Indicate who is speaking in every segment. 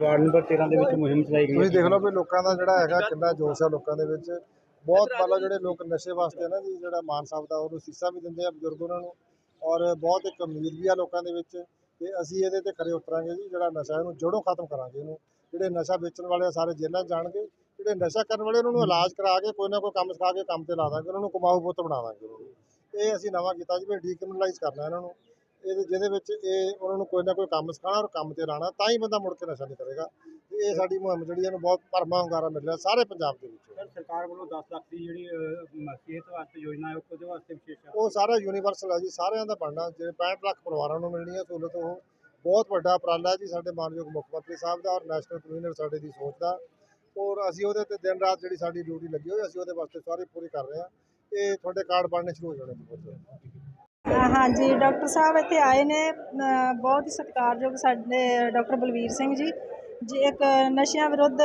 Speaker 1: Ward number 13 ਦੇ ਵਿੱਚ ਮੁਹਿੰਮ ਚਲਾਈ ਗਈ
Speaker 2: ਤੁਸੀਂ ਦੇਖ ਲਓ ਵੀ ਲੋਕਾਂ ਦਾ ਜਿਹੜਾ ਹੈਗਾ ਕਿੰਨਾ ਜੋਸ਼ ਆ ਲੋਕਾਂ ਦੇ ਵਿੱਚ। ਬਹੁਤ ਪਹਿਲਾਂ ਜਿਹੜੇ ਲੋਕ ਨਸ਼ੇ ਵਾਸਤੇ ਨਾ ਜੀ, ਜਿਹੜਾ ਮਾਨ ਸਾਹਿਬ ਦਾ, ਉਹਨੂੰ ਸੀਸਾ ਵੀ ਦਿੰਦੇ ਆ ਬਜ਼ੁਰਗ ਉਹਨਾਂ ਨੂੰ। ਔਰ ਬਹੁਤ ਇੱਕ ਉਮੀਦ ਵੀ ਆ ਲੋਕਾਂ ਦੇ ਵਿੱਚ ਤੇ ਅਸੀਂ ਇਹਦੇ ਤੇ ਖਰੇ ਉਤਰਾਂਗੇ ਜੀ, ਜਿਹੜਾ ਨਸ਼ਾ ਇਹਨੂੰ ਜੜੋਂ ਖਤਮ ਕਰਾਂਗੇ ਇਹਨੂੰ। ਜਿਹੜੇ ਨਸ਼ਾ ਵੇਚਣ ਵਾਲੇ ਆ, ਸਾਰੇ ਜੇਲ੍ਹਾਂ ਜਾਣਗੇ। ਜਿਹੜੇ ਨਸ਼ਾ ਕਰਨ ਵਾਲੇ ਉਹਨਾਂ ਨੂੰ ਇਲਾਜ ਕਰਾ ਕੇ ਕੋਈ ਨਾ ਕੋਈ ਕੰਮ ਸਿਖਾ ਕੇ ਕੰਮ ਤੇ ਲਾ ਦਾਂਗੇ। ਉਹਨਾਂ ਨੂੰ ਕਮਾਊ ਪੁੱਤ ਬਣਾ ਦਾਂਗੇ। ਉਹਨਾਂ ਇਹ ਅਸੀਂ ਨਵਾਂ ਕੀਤਾ ਜੀ, ਵੀ ਡੀਕ੍ਰਿਮੀਨਲਾਈਜ਼ ਕਰਨਾ ਇਹਨਾਂ ਨੂੰ। ਇਹਦੇ ਜਿਹਦੇ ਵਿੱਚ ਇਹ ਉਹਨਾਂ ਨੂੰ ਕੋਈ ਨਾ ਕੋਈ ਕੰਮ ਸਿਖਾਉਣਾ ਔਰ ਕੰਮ ਤੇ ਲਾਣਾ ਤਾਂ ਹੀ ਬੰਦਾ ਮੁੜ ਕੇ ਨਸ਼ਾ ਨਹੀਂ ਕਰੇਗਾ। ਇਹ ਸਾਡੀ ਮੁਹਿੰਮ ਜਿਹੜੀ ਇਹਨੂੰ ਬਹੁਤ ਭਰਮਾ ਹੁੰਗਾਰਾ ਮਿਲ ਰਿਹਾ ਸਾਰੇ ਪੰਜਾਬ ਦੇ ਵਿੱਚ।
Speaker 1: ਸਰ ਸਰਕਾਰ ਵੱਲੋਂ 10 ਲੱਖ ਦੀ ਜਿਹੜੀ ਸਿਹਤ ਵਾਸਤੇ ਯੋਜਨਾ ਹੈ ਉਹਦੇ ਵਾਸਤੇ ਵਿਸ਼ੇਸ਼
Speaker 2: ਉਹ ਸਾਰਾ ਯੂਨੀਵਰਸਲ ਹੈ ਜੀ ਸਾਰਿਆਂ ਦਾ ਬਣਨਾ। ਜਿਹੜੇ 65 ਲੱਖ ਪਰਿਵਾਰਾਂ ਨੂੰ ਮਿਲਣੀ ਹੈ ਸਹੂਲਤ ਉਹ ਬਹੁਤ ਵੱਡਾ ਉਪਰਾਲਾ ਹੈ ਜੀ ਸਾਡੇ ਮਾਨਯੋਗ ਮੁੱਖ ਮੰਤਰੀ ਸਾਹਿਬ ਦਾ ਔਰ ਨੈਸ਼ਨਲ ਕਨਵੀਨਰ ਸਾਡੇ ਦੀ ਸੋਚ ਦਾ। ਔਰ ਅਸੀਂ ਉਹਦੇ ਤੇ ਦਿਨ ਰਾਤ ਜਿਹੜੀ ਸਾਡੀ ਡਿਊਟੀ ਲੱਗੀ ਹੋਈ ਅਸੀਂ ਉਹਦੇ ਵਾਸਤੇ ਸਾਰੀ ਪੂਰੀ ਕਰ ਰਹੇ ਹਾਂ ਇਹ ਤੁਹਾਡੇ ਕਾਰਡ ਬਣਨੇ ਸ਼ੁਰੂ ਹੋ ਜਾਣੇ ਬਹੁਤ।
Speaker 3: ਹਾਂਜੀ, ਡਾਕਟਰ ਸਾਹਿਬ ਇੱਥੇ ਆਏ ਨੇ ਬਹੁਤ ਹੀ ਸਤਿਕਾਰਯੋਗ ਸਾਡੇ ਡਾਕਟਰ ਬਲਵੀਰ ਸਿੰਘ ਜੀ ਜੀ ਇੱਕ ਨਸ਼ਿਆਂ ਵਿਰੁੱਧ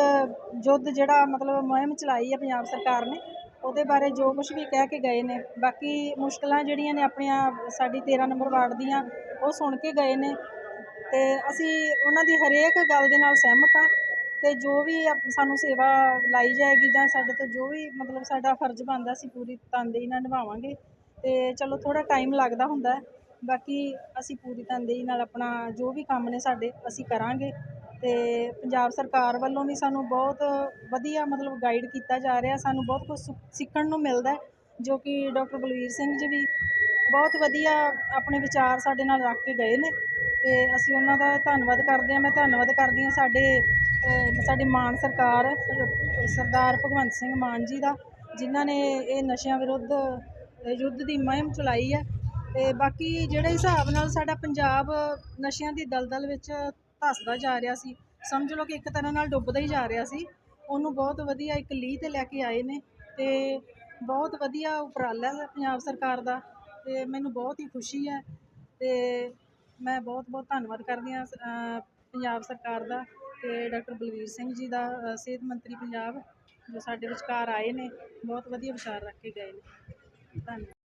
Speaker 3: ਯੁੱਧ ਜਿਹੜਾ ਮਤਲਬ ਮੁਹਿੰਮ ਚਲਾਈ ਹੈ ਪੰਜਾਬ ਸਰਕਾਰ ਨੇ, ਉਹਦੇ ਬਾਰੇ ਜੋ ਕੁਝ ਵੀ ਕਹਿ ਕੇ ਗਏ ਨੇ, ਬਾਕੀ ਮੁਸ਼ਕਲਾਂ ਜਿਹੜੀਆਂ ਨੇ ਆਪਣੀਆਂ ਸਾਡੀ 13 ਨੰਬਰ ਵਾਰਡ ਦੀਆਂ, ਉਹ ਸੁਣ ਕੇ ਗਏ ਨੇ, ਤੇ ਅਸੀਂ ਉਹਨਾਂ ਦੀ ਹਰੇਕ ਗੱਲ ਦੇ ਨਾਲ ਸਹਿਮਤ ਹਾਂ, ਤੇ ਜੋ ਵੀ ਸਾਨੂੰ ਸੇਵਾ ਲਾਈ ਜਾਏਗੀ ਜਾਂ ਸਾਡੇ ਤੋਂ ਜੋ ਵੀ ਮਤਲਬ ਸਾਡਾ ਫਰਜ਼ ਬਣਦਾ, ਅਸੀਂ ਪੂਰੀ ਤਨਦੇਹੀ ਨਾਲ ਨਿਭਾਵਾਂਗੇ ਅਤੇ ਚਲੋ ਥੋੜ੍ਹਾ ਟਾਈਮ ਲੱਗਦਾ ਹੁੰਦਾ ਬਾਕੀ ਅਸੀਂ ਪੂਰੀ ਤਨਦੇਹੀ ਨਾਲ ਆਪਣਾ ਜੋ ਵੀ ਕੰਮ ਨੇ ਸਾਡੇ ਅਸੀਂ ਕਰਾਂਗੇ। ਅਤੇ ਪੰਜਾਬ ਸਰਕਾਰ ਵੱਲੋਂ ਵੀ ਸਾਨੂੰ ਬਹੁਤ ਵਧੀਆ ਮਤਲਬ ਗਾਈਡ ਕੀਤਾ ਜਾ ਰਿਹਾ। ਸਾਨੂੰ ਬਹੁਤ ਕੁਛ ਸੁ ਸਿੱਖਣ ਨੂੰ ਮਿਲਦਾ ਜੋ ਕਿ ਡਾਕਟਰ ਬਲਵੀਰ ਸਿੰਘ ਜੀ ਵੀ ਬਹੁਤ ਵਧੀਆ ਆਪਣੇ ਵਿਚਾਰ ਸਾਡੇ ਨਾਲ ਰੱਖ ਕੇ ਗਏ ਨੇ। ਅਤੇ ਅਸੀਂ ਉਹਨਾਂ ਦਾ ਧੰਨਵਾਦ ਕਰਦੇ ਹਾਂ। ਮੈਂ ਧੰਨਵਾਦ ਕਰਦੀ ਹਾਂ ਸਾਡੇ ਅਹ, ਸਾਡੇ ਮਾਨ ਸਰਕਾਰ ਸਰਦਾਰ ਭਗਵੰਤ ਸਿੰਘ ਮਾਨ ਜੀ ਦਾ ਜਿਨ੍ਹਾਂ ਨੇ ਇਹ ਨਸ਼ਿਆਂ ਵਿਰੁੱਧ ਯੁੱਧ ਦੀ ਮੁਹਿੰਮ ਚਲਾਈ ਹੈ ਤੇ ਬਾਕੀ ਜਿਹੜੇ ਹਿਸਾਬ ਨਾਲ ਸਾਡਾ ਪੰਜਾਬ ਨਸ਼ਿਆਂ ਦੀ ਦਲਦਲ ਵਿੱਚ ਧੱਸਦਾ ਜਾ ਰਿਹਾ ਸੀ, ਸਮਝ ਲਓ ਕਿ ਇੱਕ ਤਰ੍ਹਾਂ ਨਾਲ ਡੁੱਬਦਾ ਹੀ ਜਾ ਰਿਹਾ ਸੀ, ਉਹਨੂੰ ਬਹੁਤ ਵਧੀਆ ਇੱਕ ਲੀਹ ਤੇ ਲੈ ਕੇ ਆਏ ਨੇ ਤੇ ਬਹੁਤ ਵਧੀਆ ਉਪਰਾਲਾ ਹੈ ਪੰਜਾਬ ਸਰਕਾਰ ਦਾ ਤੇ ਮੈਨੂੰ ਬਹੁਤ ਹੀ ਖੁਸ਼ੀ ਹੈ ਤੇ ਮੈਂ ਬਹੁਤ ਬਹੁਤ ਧੰਨਵਾਦ ਕਰਦੀ ਹਾਂ ਪੰਜਾਬ ਸਰਕਾਰ ਦਾ ਤੇ ਡਾਕਟਰ ਬਲਵੀਰ ਸਿੰਘ ਜੀ ਦਾ ਸਿਹਤ ਮੰਤਰੀ ਪੰਜਾਬ ਜੋ ਸਾਡੇ ਵਿਚਕਾਰ ਆਏ ਨੇ, ਬਹੁਤ ਵਧੀਆ ਵਿਚਾਰ ਰੱਖ ਕੇ ਗਏ ਨੇ। ਧੰਨਵਾਦ